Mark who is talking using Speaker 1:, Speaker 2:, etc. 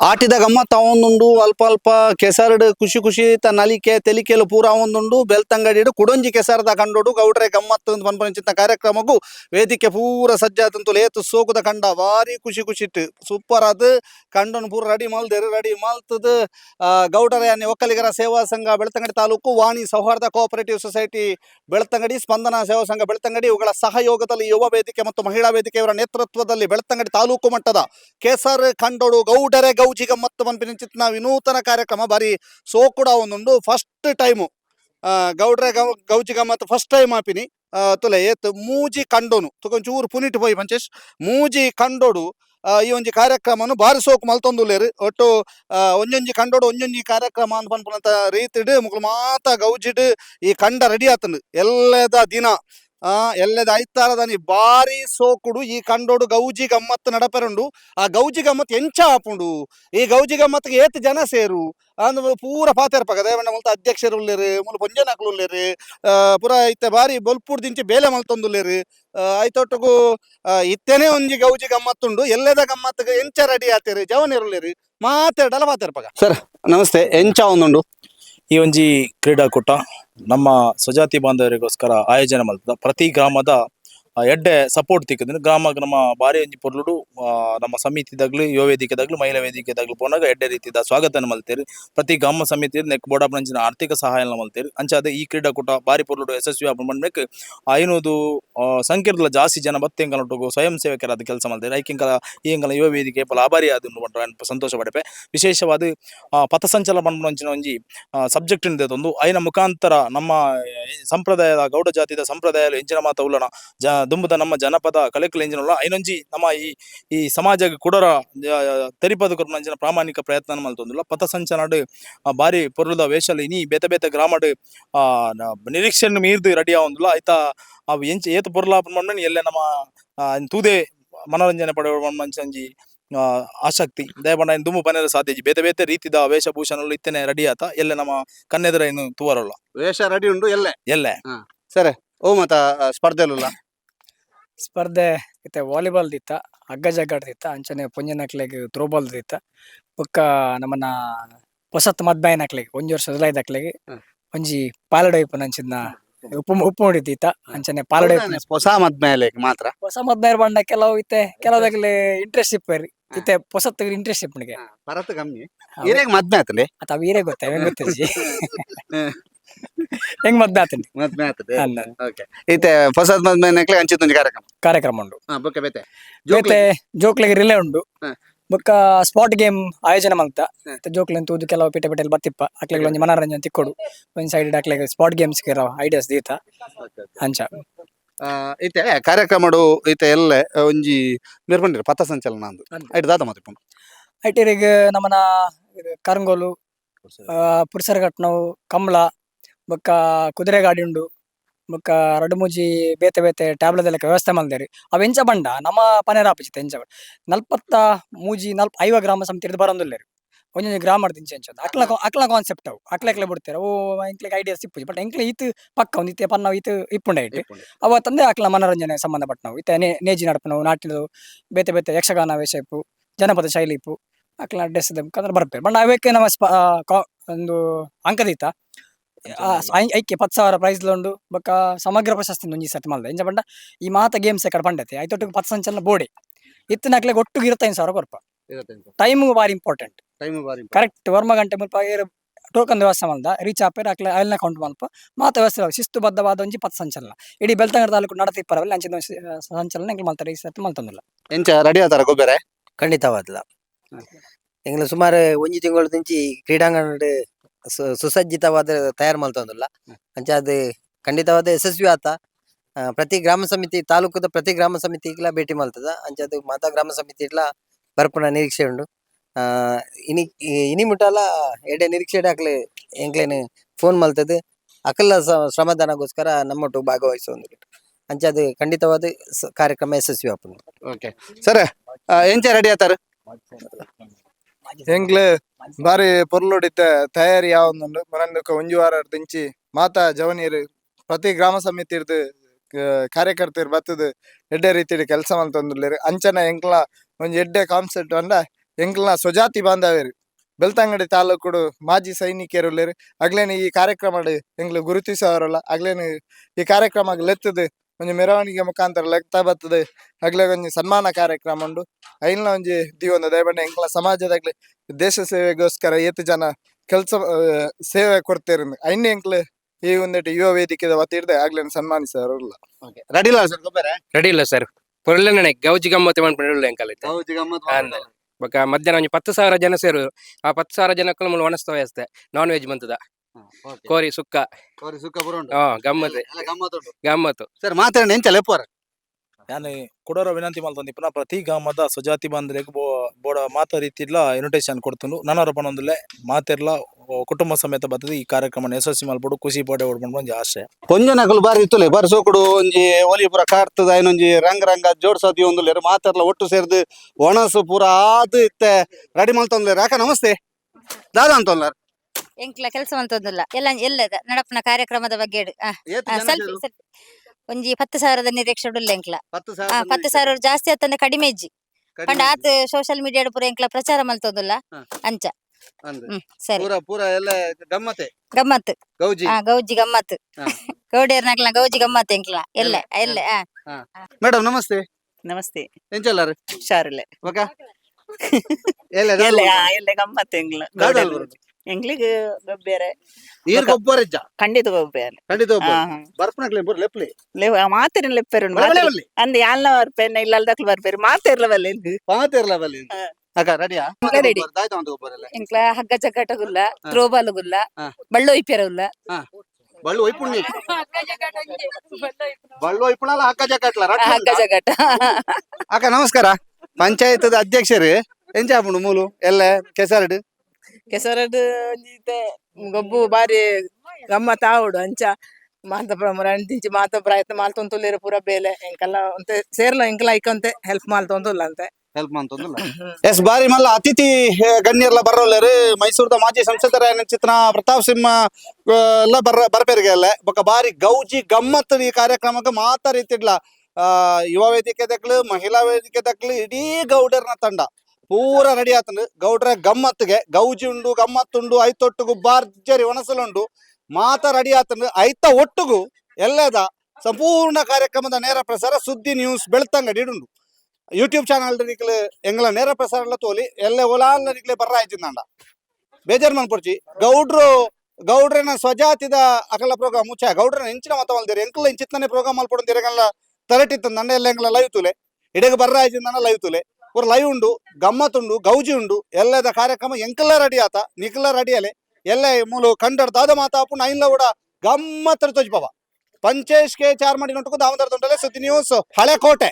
Speaker 1: ಆಟಿದ ಗಮ್ಮತ್ ಅವೊಂದುಂಡು ಅಲ್ಪ ಅಲ್ಪ ಕೆಸರ್ಡ್ ಖುಷಿ ಖುಷಿ ತ ನಲಿಕೆ ತೆಲಿಕೆಲು ಪೂರ ಅವೊಂದುಂಡು ಬೆಳ್ತಂಗಡಿಡು ಕುಡೊಂಜಿ ಕೆಸರದ ಕಂಡೋಡು ಗೌಡ್ರೆ ಗಮ್ಮತ್ ಪನ್ಪಂಚಿತ್ತ ಕಾರ್ಯಕ್ರಮಗೂ ವೇದಿಕೆ ಪೂರ ಸಜ್ಜಾತಂತು ಲೇತು ಸೋಕುದ ಕಂಡ ಭಾರಿ ಖುಷಿ ಖುಷಿಟ್ ಸೂಪರ್ ಅದು ಕಂಡನ್ ಪೂರ ರೆಡಿ ಮಲ್ದೇರು ರೆಡಿ ಮಲ್ತದ. ಗೌಡರ ಯಾನಿ ಒಕ್ಕಲಿಗರ ಸೇವಾ ಸಂಘ ಬೆಳ್ತಂಗಡಿ ತಾಲೂಕು ವಾಣಿ ಸೌಹಾರ್ದ ಕೋಆಪರೇಟಿವ್ ಸೊಸೈಟಿ ಬೆಳ್ತಂಗಡಿ, ಸ್ಪಂದನಾ ಸೇವಾ ಸಂಘ ಬೆಳ್ತಂಗಡಿ ಇವುಗಳ ಸಹಯೋಗದಲ್ಲಿ ಯುವ ವೇದಿಕೆ ಮತ್ತು ಮಹಿಳಾ ವೇದಿಕೆಯವರ ನೇತೃತ್ವದಲ್ಲಿ ಬೆಳ್ತಂಗಡಿ ತಾಲೂಕು ಮಟ್ಟದ ಕೇಸರ್ ಕಂಡೋಡು ಗೌಡರೆ ಗೌಜಿ ಗಮ್ಮತ್ತು ಮನ್ಪಿನಿಂಚಿತ್ನ ವಿನೂತನ ಕಾರ್ಯಕ್ರಮ ಬಾರಿ ಸೋಕುಡ ಒಂದುಂಡು ಫಸ್ಟ್ ಟೈಮು ಗೌಡ್ರೆ ಗೌ, ಗೌಜಿಗ ಮತ್ತು ಫಸ್ಟ್ ಟೈಮ್ ಆಪಿನಿ ತುಲೆ ಏತ್ ಮೂಜಿ ಕಂಡೋನು ತುಕೊಂಚೂರು ಪುನಿಟ್ ಪೋಯಿ ಪಂಚೇಶ್. ಮೂಜಿ ಕಂಡೋಡು ಈ ಒಂಜಿ ಕಾರ್ಯಕ್ರಮನು ಬಾರಿ ಸೋಕು ಮಲ್ತೊಂದುಲ್ಲೇರು. ಒಟ್ಟು ಒಂಜೊಂಜಿ ಕಂಡೋಡು ಒಂಜೊಂಜಿ ಕಾರ್ಯಕ್ರಮ ಅಂತ ಪನ್ಪುನಂತ ರೀತಿಡ್ ಮುಕ್ಳು ಮಾತ ಗೌಜಿಡ್ ಈ ಕಂಡ ರೆಡಿ ಆತಂಡು. ಎಲ್ಲದ ದಿನ ಆ ಎಲ್ಲದ? ಐತಾರದನಿ. ಬಾರಿ ಸೋಕುಡು ಈ ಕಂಡೋಡು ಗೌಜಿ ಗಮ್ಮತ್ ನಡಪೆರಂಡು. ಆ ಗೌಜಿ ಗಮ್ಮತ್ ಎಂಚ ಆಪುಂಡು ಈ ಗೌಜಿ ಗಮ್ಮತ್ಗೆ ಏತ್ ಜನ ಸೇರು. ಅಂದ್ ಪೂರ ಪಾತೆರ್ ಪಗ ದೇವಣ್ಣ ಮುಲ್ತ ಅಧ್ಯಕ್ಷರು ಉಲ್ಲೇರು ಮುಲ್ ಪೊಂಜನಕ್ಲು ಆ, ಪೂರ ಇತ್ತೆ ಬಾರಿ ಬೊಲ್ಪುಡ್ ದಿಂಚಿ ಬೇಲೆ ಮಲ್ತೊಂದುಲ್ಲೇರು ಐತೊಟ್ಟುಗು ಇತ್ತೇನೆ ಒಂಜಿ ಗೌಜಿ ಗಮ್ಮತ್ತುಂಡು. ಎಲ್ಲೆದ ಗಮ್ಮತ್ಗೆ ಎಂಚ ರೆಡಿ ಆತೇರು ಜವನಿರುಲ್ಲೇರು ಮಾತಾಡಲ್ಲ ಮಾತಾರ ಪಕ ಸರ್ ನಮಸ್ತೆ. ಎಂಚ ಒಂದುಂಡು.
Speaker 2: ಈ ಒಂಜಿ ಕ್ರೀಡಾಕೂಟ ನಮ್ಮ ಸ್ವಜಾತಿ ಬಾಂಧವರಿಗೋಸ್ಕರ ಆಯೋಜನೆ ಮಲ್ತುದ ಪ್ರತಿ ಗ್ರಾಮದ ಎಡ್ಡೆ ಸಪೋರ್ಟ್ ತಿಕ್ಕದಿನ ಗ್ರಾಮ, ನಮ್ಮ ಬಾರಿ ಒಂಜಿ ಪೊರ್ಲುಡು ನಮ್ಮ ಸಮಿತಿದಾಗ್ಲು ಯುವ ವೇದಿಕೆದಾಗ್ಲು ಮಹಿಳಾ ವೇದಿಕೆದಾಗ್ಲು ಪೋನಾಗ ಎಡ್ಡೆ ರೀತಿದ ಸ್ವಾಗತ ಮಲ್ತೇರು ಪ್ರತಿ ಗ್ರಾಮ ಸಮಿತಿ ನೆಕ್ ಬೋಡಾಪನಂಚಿನ ಆರ್ಥಿಕ ಸಹಾಯನ ಮಲ್ತೇರು ಅಂಚಾದ ಈ ಕ್ರೀಡಾಕೂಟ ಬಾರಿ ಪೊರ್ಲುಡು ಯಶಸ್ವಿ ಆಪನ್ ಮಾಡ್ಬೇಕು ಐನೂದು ಸಂಕೀರ್ಣ ಜಾಸ್ತಿ ಜನ ಬತ್ತೆಂಕಲೊಟ್ಟಿಗೂ ಸ್ವಯಂ ಸೇವಕರಾದ ಕೆಲಸ ಮಾಡ್ತಾರೆ ಐಕಿಂಕಲ ಈ ಯುವ ವೇದಿಕೆ ಫಲ ಆಭಾರಿ ಆದ ಸಂತೋಷ ಪಡೆಪೆ ವಿಶೇಷವಾದ ಪಥಸಂಚಲ ಪನ್ಪುನಂಚಿನ ಒಂಜಿ ಸಬ್ಜೆಕ್ಟ್ ತಂದು, ಐನ ಮುಖಾಂತರ ನಮ್ಮ ಸಂಪ್ರದಾಯದ ಗೌಡ ಜಾತಿದ ಸಂಪ್ರದಾಯ ಎಂಚಿನ ಮಾತ ಉಲ್ಲನ ಜ ದುಂಬುದ ನಮ್ಮ ಜನಪದ ಕಲೆಕಲ್ ಎಂಜಿನ ಉಳ್ಳ ಐನೊಂಜಿ ನಮ್ಮ ಈ ಈ ಸಮಾಜಕ್ಕೆ ಕುಡರ ತೆರಿಪದ ಪ್ರಾಮಾಣಿಕ ಪ್ರಯತ್ನ ಮಲ್ತೊಂದುಲ್ಲ ಪಥ ಆ, ಬಾರಿ ಪೊರ್ಲುದ ವೇಷಲ್ ಇನಿ ಬೇತೆ ಬೇತೆ ಗ್ರಾಮಡ್ ನಿರೀಕ್ಷೆಯನ್ನು ಮೀರ್ದು ರೆಡಿ ಆವೊಂದುಲ್ಲ ಐತ ಅವು ಎಂಚ ಏತು ಪೊರ್ಲ ಎಲ್ಲೇ ಎಲ್ಲೆ ನಮ್ಮ ತೂದೆ ಮನೋರಂಜನೆ ಪಡೆಯುವ ಮಂಚಂಜಿ ಆ, ಆಸಕ್ತಿ. ದಯಪಂಡ ದುಮ್ಮು ಪನೆದ ಸಾಧ್ಯಜಿ ಬೇತೆ ಬೇತೆ ರೀತಿದ ವೇಷಭೂಷಣ ಇತ್ತೇನೆ ರೆಡಿ ಆತ. ಎಲ್ಲ ನಮ್ಮ ಕನ್ನೆದರ ಇನ್ನು ತೂವರಲ್ಲ.
Speaker 1: ವೇಷ ರೆಡಿ ಉಂಡು ಎಲ್ಲೆ?
Speaker 2: ಎಲ್ಲೆ.
Speaker 1: ಓ ಮತ ಸ್ಪರ್ಧೆಲುಲ್ಲ
Speaker 3: ಸ್ಪರ್ಧೆ ಇತ್ತೆ ವಾಲಿಬಾಲ್ ದಿತ್ತ ಹಗ್ಗ ಜಗ್ಗಾಡ್ ದಿತ್ತ ಅಂಚನೆ ಪುಂಜ ಥ್ರೋಬಾಲ್ ತ್ರೋಬಾಲ್ ದಿತ್ತ ಬೊಕ್ಕ ನಮ್ಮನ್ನ ಹೊಸತ್ ಮದ್ಬಾಯಿನ ಅಕ್ಲೆಗ್ ಒಂಜಿ ವರ್ಷ ಮೊದಲಾಯ್ದ
Speaker 1: ಅಕ್ಲೆಗ್.
Speaker 3: ಒಂಜಿ ಪಾಲಡೈಪ್ ಅಂಚಿನ ಉಪ್ಪು ಉಪ್ಪು ಹೊಡಿದಿತ್ತ ಅಂಚನೆ ಪಾಲಡೈಪ್
Speaker 1: ಹೊಸ ಮದ್ಮೇಲೆ ಮಾತ್ರ.
Speaker 3: ಹೊಸ ಮದ್ಮೇರ್ ಬಂಡ ಕೆಲವು ಇತ್ತೆ ಕೆಲವದಾಗ್ಲಿ ಇಂಟ್ರೆಸ್ಟ್ ಇಪ್ಪರಿ ಇತ್ತೆ ಹೊಸತ್ ಇಂಟ್ರೆಸ್ಟ್ ಇಪ್ಪನಿಗೆ
Speaker 1: ಪರತ್ ಕಮ್ಮಿ ಇರೇಗ್ ಮದ್ಮೆ ಆತಲೆ?
Speaker 3: ಅತ ವೀರೇ ಗೊತ್ತೇ
Speaker 1: ಹ್ಮ್.
Speaker 3: ಹೆಂಗ್ ಮದ್ವೆ ಆತಂಡಿ
Speaker 1: ಮದ್ವೆ ಆತದೆ?
Speaker 3: ಅಲ್ಲ.
Speaker 1: ಓಕೆ ಇತ್ತೆ ಹೊಸದ್ ಮದ್ಮೆ ನೆಕ್ಲೆ ಅಂಚಿತ್ತೊಂಜಿ ಕಾರ್ಯಕ್ರಮ?
Speaker 3: ಕಾರ್ಯಕ್ರಮ ಉಂಡು
Speaker 1: ಹಾ ಬೊಕ್ಕೆ ಬೇತೆ.
Speaker 3: ಮತ್ತೆ ಜೋಕ್ಲೆಗ್ ರಿಲೇ ಉಂಡು
Speaker 1: ಬುಕ್ಕ
Speaker 3: ಬೊಕ್ಕ ಸ್ಪಾಟ್ ಗೇಮ್ ಆಯೋಜನೆ
Speaker 1: ಮಾಡ್ತಾ.
Speaker 3: ಜೋಕ್ಲಿ ಅಂತ ತೂದು ಕೆಲವು ಪೇಟೆ ಪೇಟೆಲ್ ಬರ್ತಿಪ್ಪ. ಅಕ್ಲೆಗ್ ಒಂಜಿ ಮನೋರಂಜನೆ ತಿಕ್ಕೊಡು ಒಂದ್ ಸೈಡ್ ಅಕ್ಲೆಗ್ ಸ್ಪಾಟ್ ಗೇಮ್ಸ್ ಇರೋ ಐಡಿಯಾಸ್ ದೀತ. ಅಂಚ.
Speaker 1: ಆ, ಇತ್ತೆ ಕಾರ್ಯಕ್ರಮಡು ಈತೆ ಎಲ್ಲೆ ಒಂಜಿ ನಿರ್ಬಂಡಿರು ಪಥ ಸಂಚಲನ ಅಂದು.
Speaker 3: ಅಂದು.
Speaker 1: ಐಟ್ ದಾತ ಮಾತಿಪ್ಪುಂಡು
Speaker 3: ಐಟಿರಿಗೆ ನಮ್ಮನ ಕರಂಗೋಲು ಪುರ್ಸರ್ಘಟ್ನವು ಕಮ್ಲ ಬೊಕ್ಕ ಕುದುರೆ ಗಾಡಿ ಉಂಡು ಬೊಕ್ಕ ರಡ್ಡು ಮೂಜಿ ಬೇತೆ ಬೇತೆ ಟ್ಯಾಬ್ಲೆಟ್ ವ್ಯವಸ್ಥೆ ಮಲ್ದೆರ್ ಅವು ಎಂಚ ಬಂಡ ನಮ್ಮ ಪನೆರ ಆಪಿಚಿತ್ತೆ ಎಂಚ. ನಲ್ಪತ್ತ ಮೂಜಿ ನಲ್ಪ ಐವ ಗ್ರಾಮ ಸಮಿತಿ ಹಿಡಿದು ಬರೋದಿಲ್ಲ ಒಂದೊಂದು ಗ್ರಾಮ ಇಂಚ ಎಂಚ ಅಕ್ಲ ಅಕ್ಲ ಕಾನ್ಸೆಪ್ಟ್ ಅವು. ಅಕ್ಲೆಕ್ಲೆ ಬಿಡ್ತಾರೆ. ಓ ಎಂಕ್ಲೆಗ್ ಐಡಿಯಾ ಇಪ್ಪುಜಿ ಬಟ್ ಎಂಕ್ಲೆ ಈತ್ ಪಕ್ಕ ಒಂದು ಇತ್ತೆ ಪನ್ನ ಈತ್ ಇಪ್ಪುಂಡ ಐಟ್ ಅವ ತಂದೆ ಅಕ್ಲ ಮನೋರಂಜನೆ ಸಂಬಂಧಪಟ್ಟ ನಾವು ಇತ್ತೆ ನೇ ನೇಜಿ ನಡಪನವು ನಾಟ್ಯದು ಬೇತೆ ಬೇತೆ ಯಕ್ಷಗಾನ ವೇಷ ಇಪ್ಪು ಜನಪದ ಶೈಲಿ ಇಪ್ಪು. ಅಕ್ಲ ಡ್ರೆಸ್ ಕಂದ್ರೆ ಬರ್ಪೇರು ಬಟ್ ಅವಕ್ಕೆ ನಮ್ಮ ಸ್ಪ ಒಂದು ಅಂಕದೀತ ಆ, ಐ- ಐಕ್ಯ ಪತ್ತು ಸಾವಿರ ಪ್ರೈಸ್ ಉಂಡು ಬೊಕ ಸಮಗ್ರ ಪ್ರಶಸ್ತಿ ಒಂಜಿ ಸರ್ತಿ ಮಲ್ದ. ಎಂಚ ಪಂಡ? ಈ ಮಾತ ಗೇಮ್ಸ್ ಎಕಡೆ ಪಂಡತೆ ಐತೊಟ್ಟಿಗೆ ಪತ್ತು ಸಂಚಲನ ಬೋಡೆ. ಇತ್ತು ನಕ್ಲೆಗ್ ಒಟ್ಟಿಗೆ ಇರುತ್ತೈದು ಸಾವಿರ ಕೊರ್ಪ ಟೈಮ್ ಬಾರಿ ಇಂಪಾರ್ಟೆಂಟ್
Speaker 1: ಟೈಮ್ ಬಾರಿ
Speaker 3: ಕರೆಕ್ಟ್ ವರ್ಮ ಗಂಟೆ ಮುಲ್ಪ ಟೋಕನ್ ವ್ಯವಸ್ಥೆ ಮಲ್ದ. ರೀಚ್ ಆಪೇರ್ ಅಕ್ಲೆ ಅಲ್ಲಿನ ಕೌಂಟ್ ಮಲ್ಪ. ಮಾತ ವ್ಯವಸ್ಥೆ ಶಿಸ್ತುಬದ್ಧವಾದ ಒಂಜಿ ಪತ್ತು ಸಂಚಲನ. ಇಡೀ ಬೆಳ್ತಂಗಡ ತಾಲೂಕು ನಡತಿಪ್ಪರವಲ್ಲಿ ಅಂಚಿನ ಒಂಜಿ ಸ- ಸಂಚಲನ ಎಂಕ್ಲು ಮಲ್ತಾರೆ? ಈ ಸರ್ತಿ ಮಲ್ತಂದಿಲ್ಲ
Speaker 1: ಎಂಚ ರೆಡಿ ಆತಾರ ಗೊಬ್ಬರ?
Speaker 4: ಖಂಡಿತವಾದ್ಲ. ಎಂಗ್ಲ ಸುಮಾರು ಒಂಜಿ ತಿಂಗಳು ದಿಂಚಿ ಕ್ರೀಡಾಂಗಣ ಸುಸಜ್ಜಿತವಾದ ತಯಾರು ಮಲ್ತೊಂದುಲ್ಲ ಅಂಚ ಅದು ಖಂಡಿತವಾದ ಯಶಸ್ವಿ ಆತ. ಆ, ಪ್ರತಿ ಗ್ರಾಮ ಸಮಿತಿ ತಾಲೂಕದ ಪ್ರತಿ ಗ್ರಾಮ ಸಮಿತಿಗ್ಲ ಭೇಟಿ ಮಲ್ತದ ಅಂಚ ಅದು ಮಾತಾ ಗ್ರಾಮ ಸಮಿತಿ ಇಲ್ಲ ಬರ್ಪುನ ನಿರೀಕ್ಷೆ ಉಂಡು ಆ ಇನಿ ಇನಿ ಮುಟ್ಟಲ್ಲ ಎಡೆ ನಿರೀಕ್ಷೆ ಹಾಕ್ಲೆ ಎಂಕ್ಲೇನು ಫೋನ್ ಮಾಡ್ತದೆ. ಅಕಲ್ಲ ಸ- ಶ್ರಮದಾನಗೋಸ್ಕರ ನಮ್ಮೊಟ್ಟು ಭಾಗವಹಿಸೊಂದು ಅಂಚ ಅದು ಖಂಡಿತವಾದ ಸ- ಕಾರ್ಯಕ್ರಮ ಯಶಸ್ವಿ ಆಪುಂಡು
Speaker 1: ಓಕೆ ಸರ್ ಎಂಚ ರೆಡಿ ಆತಾರ?
Speaker 5: ಬಾರಿ ಪೊರ್ಲುಡಿತ ತಯಾರಿ ಯಾವೊಂದುಂಡು ಮನಂದುಕ ಒಂಜಿ ವಾರ ದಿಂಚಿ ಮಾತ ಜವನೀರ್ ಪ್ರತಿ ಗ್ರಾಮ ಸಮಿತಿರ್ದು ಕಾರ್ಯಕರ್ತರು ಬತ್ತದು ಎಡ್ಡೆ ರೀತಿಡ್ ಕೆಲಸ ಮಲ್ತೊಂದುಲ್ಲೆರ್ ಅಂಚನ ಎಂಕ್ಲ ಒಂಜಿ ಎಡ್ಡೆ ಕಾನ್ಸೆಪ್ಟ್ ಪಂಡ ಎಂಕ್ಲ ಸ್ವಜಾತಿ ಬಾಂಧವ್ಯರು. ಬೆಳ್ತಂಗಡಿ ತಾಲೂಕು ಮಾಜಿ ಸೈನಿಕರು ಉಳ್ಳೇರು ಅಗ್ಲೇನು ಈ ಕಾರ್ಯಕ್ರಮ ಎಂಗ್ಲು ಗುರುತಿಸೋರಲ್ಲ ಅಗ್ಲೇನು ಈ ಕಾರ್ಯಕ್ರಮ ಲೆತ್ತದು ಒಂಜಿ ಮೆರವಣಿಗೆ ಮುಖಾಂತರ ಲೆಕ್ತಾ ಬರ್ತದೆ. ಅಗ್ಲೆ ಒಂಜಿ ಸನ್ಮಾನ ಕಾರ್ಯಕ್ರಮ ಉಂಡು. ಐಲ್ನ ಒಂಜಿ ದಿವೊಂದು ದಯಪಂಡ ಎಂಕ್ಲ ಸಮಾಜದಾಗ್ಲಿ ದೇಶ ಸೇವೆಗೋಸ್ಕರ ಏತು ಜನ ಕೆಲಸ ಸೇವೆ ಕೊಡ್ತೇರಿಂದ. ಐನ್ ಎಂಕ್ಲೆ ಈ ಒಂದೇಟು ಯುವ ವೇದಿಕೆದ ವತಿರ್ದೆ ಆಗ್ಲೇನು ಸನ್ಮಾನಿಸೋರಲ್ಲ
Speaker 1: ರೆಡಿ ಇಲ್ಲ ಸರ್ ಗೊಬ್ಬರ?
Speaker 6: ರೆಡಿ ಇಲ್ಲ ಸರ್. ಪೊರ್ಲೆನೆ ಗೌಜಿ ಗಮ್ಮತ್ತು ಮಾಡ್ಕೊಂಡು ಎಂಕಲ್ ಗಮ್ಮತ್ ಬಕ ಮಧ್ಯಾಹ್ನ ಒಂಜಿ ಪತ್ತು ಸಾವಿರ ಜನ ಸೇರು ಆ ಪತ್ತು ಸಾವಿರ ಜನಕ್ಕೂ ಮೂಲ ಒಣಸ್ತವ ವ್ಯವಸ್ಥೆ ನಾನ್ ವೆಜ್ ಬಂತದ. ಕೋರಿ ಸುಕ್ಕ.
Speaker 1: ಕೋರಿ ಸುಕ್ಕ
Speaker 6: ಹಾ ಗಮ್ಮತ್. ಗಮ್ಮತ್ತು
Speaker 1: ಸರ್ ಮಾತ್ರ ಎಂಚ ಲೆಪ್ಪರ್
Speaker 2: ನಾನು ಕೊಡೋರ ವಿನಂತಿ ಮಲ್ತಂದಿಪ್ಪನ ಪ್ರತಿ ಗ್ರಾಮದ ಸ್ವಜಾತಿ ಬಾಂಧವ್ಯಕ್ಕೆ ಬೋ ಬೋಡ ಮಾತ ಇಲ್ಲ ಇನ್ವಿಟೇಷನ್ ಕೊಡ್ತೀನಿ. ನನ್ನ ಮಾತೆರ್ಲ ಕುಟುಂಬ ಸಮೇತ ಬರ್ತದೆ ಈ ಕಾರ್ಯಕ್ರಮ ಯಶಸ್ವಿ ಮಲ್ಪಡು ಖುಷಿ ಪಡೆ ಹೊಡ್ಕೊಂಡು ಒಂಜಿ ಆಶೆ.
Speaker 1: ಪೊಂಜನಕಲು ಬಾರಿ ಇತ್ತುಲೆ ಬಾರಿ ಸೋಕುಡು ಒಂಜಿ ಒಲಿ ಪೂರ ಕಾಡ್ತದ ಐನೊಂಜಿ ರಂಗ ರಂಗ ಜೋಡ್ಸೋದಿ ಒಂದುಲೇರು ಮಾತೆರ್ಲ ಒಟ್ಟು ಸೇರ್ದು ಒಣಸು ಪೂರ ಆದ್ ಇತ್ತೆ. ರೆಡಿ ಮಲ್ತೊಂದ್ಲೇರು ಅಕ್ಕ ನಮಸ್ತೆ. ದಾದ ಅಂತೊಂದ್ಲಾರ್
Speaker 7: ಎಂಕ್ಲ ಕೆಲಸ ಮಂತೊಂದುಲ್ಲ ಎಲ್ಲ ಎಲ್ಲ ನಡಪನ ಕಾರ್ಯಕ್ರಮದ ಬಗ್ಗೆ ಹೇಳು. ಆ,
Speaker 1: ಏತ್
Speaker 7: ಆ,
Speaker 1: ಜನ
Speaker 7: ಸ್ವಲ್ಪ. ಒಂಜಿ ಪತ್ತು ಸಾವಿರದ ನಿರೀಕ್ಷೆ ಉಡುಲ್ಲ ಎಂಕ್ಲ.
Speaker 1: ಪತ್ತು
Speaker 7: ಆ,
Speaker 1: ಸಾವಿರ
Speaker 7: ಪತ್ತು ಸಾವಿರ ಜಾಸ್ತಿ ಆತಂದೆ ಕಡಿಮೆ ಇಜ್ಜಿ. ಪಂಡ ಆತ್ ಸೋಶಿಯಲ್ ಮೀಡಿಯಾ ಪೂರ ಎಂಕ್ಲ ಪ್ರಚಾರ ಮಲ್ತೊಂದುಲ್ಲ.
Speaker 1: ಹಾ.
Speaker 7: ಅಂಚ.
Speaker 1: ಅಂದ್ರೆ?
Speaker 7: ಹ್ಮ್ ಸರಿ.
Speaker 1: ಪೂರ ಪೂರ ಎಲ್ಲ ಗಮ್ಮತ್ತೆ?
Speaker 7: ಗಮ್ಮತ್
Speaker 1: ಗೌಜಿ?
Speaker 7: ಆ ಗೌಜಿ ಗಮ್ಮತ್
Speaker 1: ಹಾ.
Speaker 7: ಗೌಡಿಯರ್ ನಕ್ಲ ಗೌಜಿ ಗಮ್ಮತ್ ಎಂಕ್ಲ. ಎಲ್ಲ
Speaker 1: ಎಲ್ಲ,
Speaker 7: ಆ.
Speaker 1: ಮೇಡಮ್ ನಮಸ್ತೆ.
Speaker 8: ನಮಸ್ತೆ.
Speaker 1: ಎಂಚಲ್ಲಾರು?
Speaker 8: ಹುಷಾರಿಲ್ಲ.
Speaker 1: ಓಕೆ ಎಲ್ಲ
Speaker 8: ಎಲ್ಲ ಎಲ್ಲ ಗಮ್ಮತ್ ಎಂಗ್ಲ. ಎಂಗ್ಲಿಗೆ ಬೇರೆ
Speaker 1: ಈರ್ ಗೊಬ್ಬರಿಜ್ಜ
Speaker 8: ಖಂಡಿತ ಹೋಗ್ಬೇರೆ
Speaker 1: ಖಂಡಿತ ಬರ್ಪನಕ್ಲೆ ಬರ್ ಲೆಪ್ಲಿ.
Speaker 8: ಮಾತಿನ ಲೆಪ್ಪರು
Speaker 1: ಅಂದ ಬಲ್ಲಿ
Speaker 8: ಯಾಲ್ನ ಬರ್ಪೇನೆ ಇಲ್ಲಲ್ದಕ್ಲು ಬರ್ಪೇರು ಮಾತಿರ್ಲವಲ್ಲ ಎಂದು
Speaker 1: ಪಾತಿರ್ಲ ಬಲ್ಲಿ. ಅಕ್ಕ ರೆಡಿಯಾ ಗೊಬ್ಬರ
Speaker 7: ಎಂಕ್ಲ ಹಗ್ಗ ಜಗ್ಗಟಗುಲ್ಲ ತ್ರೋಬಾಲುಗುಲ್ಲ. ಬಳ್ಳು ಇಪ್ಪೆರಗುಲ್ಲ
Speaker 1: ಬಳ್ಳು ಒಯ್ಪುಣ್ಣಿ ಬಳ್ಳು ಒಯ್ಪುಣಲ್ಲ ಹಕ್ಕ ಜಕಟ್ಲ
Speaker 7: ಹಗ್ಗ ಜಗ್ಗಟ.
Speaker 1: ಅಕ್ಕ ನಮಸ್ಕಾರ. ಪಂಚಾಯತ್ ಅಧ್ಯಕ್ಷರು ಎಂಚಾಪುಂಡು ಮೂಲು ಎಲ್ಲ ಕೆಸರಡು.
Speaker 8: ಕೆಸರಡು ಒಂಜಿತೆ ಗೊಬ್ಬು ಬಾರಿ ಗಮ್ಮತ್ ಆವಡು ಅಂಚ ಮಾತ ರಂಡಿಂಚಿ ಮಾತ ಪ್ರಯತ್ನ ಮಾಲ್ತೊಂದುಲ್ಲೆರ್ ಪೂರ ಬೇಲೆ ಎಂಕಲ್ಲ ಒಂತೆ ಸೇರ್ಲ ಎಂಕಲ ಐಕಂತೆ ಹೆಲ್ಪ್ ಮಾಲ್ತೊಂದುಲ್ಲ ಅಂತೆ.
Speaker 1: ಹೆಲ್ಪ್ ಮಾಂತೊಂದುಲ್ಲ ಎಸ್ ಬಾರಿ ಮಲ್ಲ ಅತಿಥಿ ಗಣ್ಯರ್ಲ ಮೈಸೂರ್ ಮೈಸೂರದ ಮಾಜಿ ಸಂಸದರ ಚಿತ್ರ ಪ್ರತಾಪ್ ಸಿಂಹ ಎಲ್ಲ ಬರ ಬರಬೇರಿಗೆ ಅಲ್ಲೇ ಬೊಕ ಬಾರಿ ಗೌಜಿ ಗಮ್ಮತ್ ಈ ಕಾರ್ಯಕ್ರಮಕ್ಕೆ ಮಾತಾ ರೀತಿಡ್ಲ. ಯುವ ವೇದಿಕೆ ದಕ್ಲು ಮಹಿಳಾ ವೇದಿಕೆ ದಕ್ಲು ಇಡೀ ಗೌಡರ್ನ ತಂಡ. ಪೂರ ರೆಡಿ ಆತನ. ಗೌಡ್ರ ಗಮ್ಮತ್ಗೆ ಗೌಜಿ ಉಂಡು ಗಮ್ಮತ್ತುಂಡು ಐತೊಟ್ಟುಗು, ಬಾರ್ಜರಿ ಒಣಸಲುಂಡು ಮಾತ ರೆಡಿ ಆತನ. ಐತ ಒಟ್ಟುಗು ಎಲ್ಲದ ಸಂಪೂರ್ಣ ಕಾರ್ಯಕ್ರಮದ ನೇರ ಪ್ರಸಾರ ಸುದ್ದಿ ನ್ಯೂಸ್ ಬೆಳ್ತಂಗಡಿ ಉಂಡು ಯೂಟ್ಯೂಬ್ ಚಾನಲ್ ನಿಕ್ಲೆ ಎಂಗ್ಲ ನೇರ ಪ್ರಸಾರ ತೋಲಿ. ಎಲ್ಲ ಒಲಾಲ್ನ ನಿಕ್ಲೆ ಬರ್ರ ಆಯ್ತಿಂದಂಡ ಬೇಜಾರ್ ಮನ್ಪುರ್ಚಿ ಗೌಡ್ರು, ಗೌಡ್ರನ ಸ್ವಜಾತಿದ ಅಕಲ ಪ್ರೋಗ್ರಾಮ್ ಮುಚ್ಚ ಗೌಡ್ರನ ಇಂಚಿನ ಮತ ಮಲ್ದಿರಿ ಎಂಕ್ಲ ಇಂಚಿತ್ತನೆ ಪ್ರೋಗ್ರಾಮ್ ಮಲ್ಪೊಡು ತಿರಗಲ್ಲ ತರಟಿತ್ತು ನಂಡೆ. ಎಲ್ಲ ಎಂಗ್ಲ ಲೈವ್ ತುಲೆ. ಇಡಗ ಬರ್ರ ಆಯ್ತಿಂದನ ಲೈವ್ ತುಲೆ. ಪೂರ ಲೈವ್ ಉಂಡು ಗಮ್ಮತ್ ಉಂಡು ಗೌಜಿ ಉಂಡು ಎಲ್ಲದ ಕಾರ್ಯಕ್ರಮ ಎಂಕಲ್ಲ ರೆಡಿ ಆತ ನಿಕ್ಲ ರೆಡಿ ಅಲೆ ಎಲ್ಲ ಮೂಲು ಕಂಡರ್ ದಾದ ಮಾತಾಪುಂಡು ನೈನ್ಲ ಕೂಡ ಗಮ್ಮತ್ ತೋಜ್ ಪಾವ ಪಂಚೇಶ್ ಕೆ ಚಾರ್ಮಡಿ ಮಾಡಿ ನೋಟು ದಾಮೋದರ ತೊಂಡಲೆ ಸುದ್ದಿ ನ್ಯೂಸ್ ಹಳೆ ಕೋಟೆ